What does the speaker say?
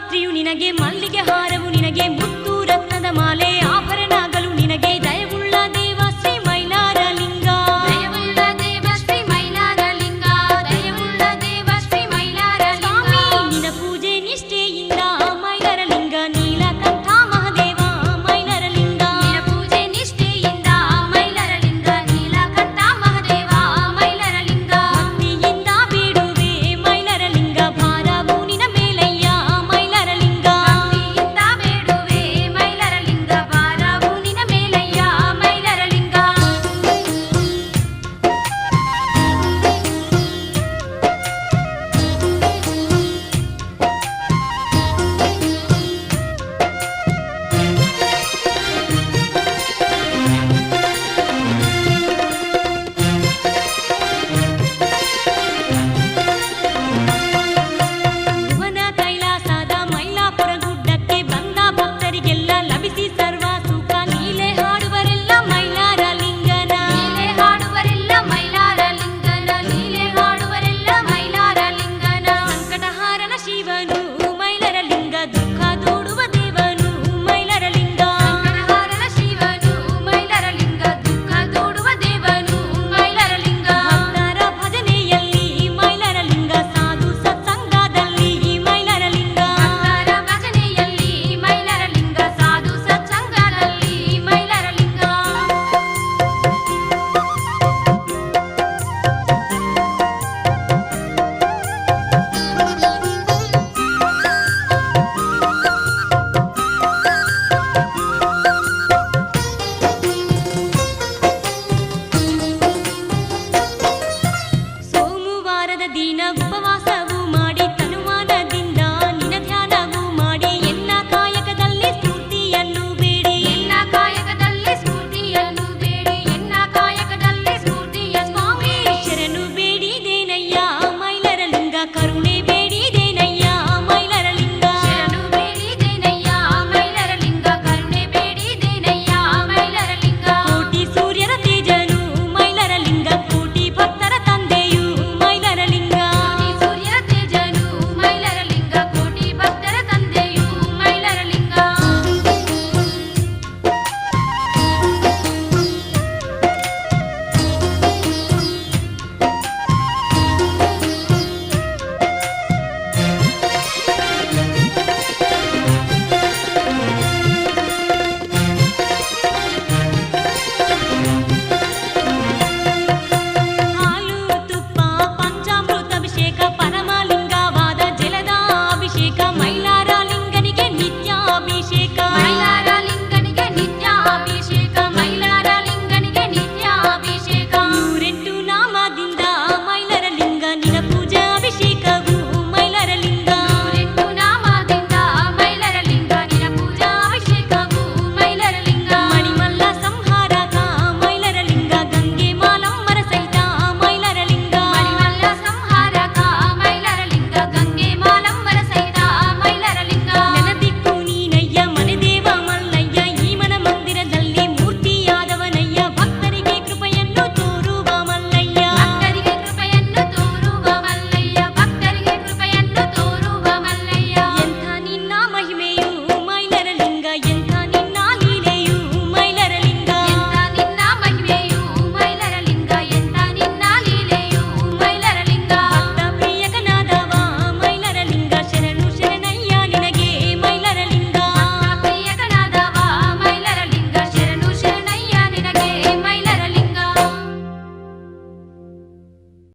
ರಾತ್ರಿಯು ನಿನಗೆ ಮಲ್ಲಿಗೆ ಹಾರವು ನಿನಗೆ ಮುತ್ತು ರತ್ನದ ಮಾಲೆ.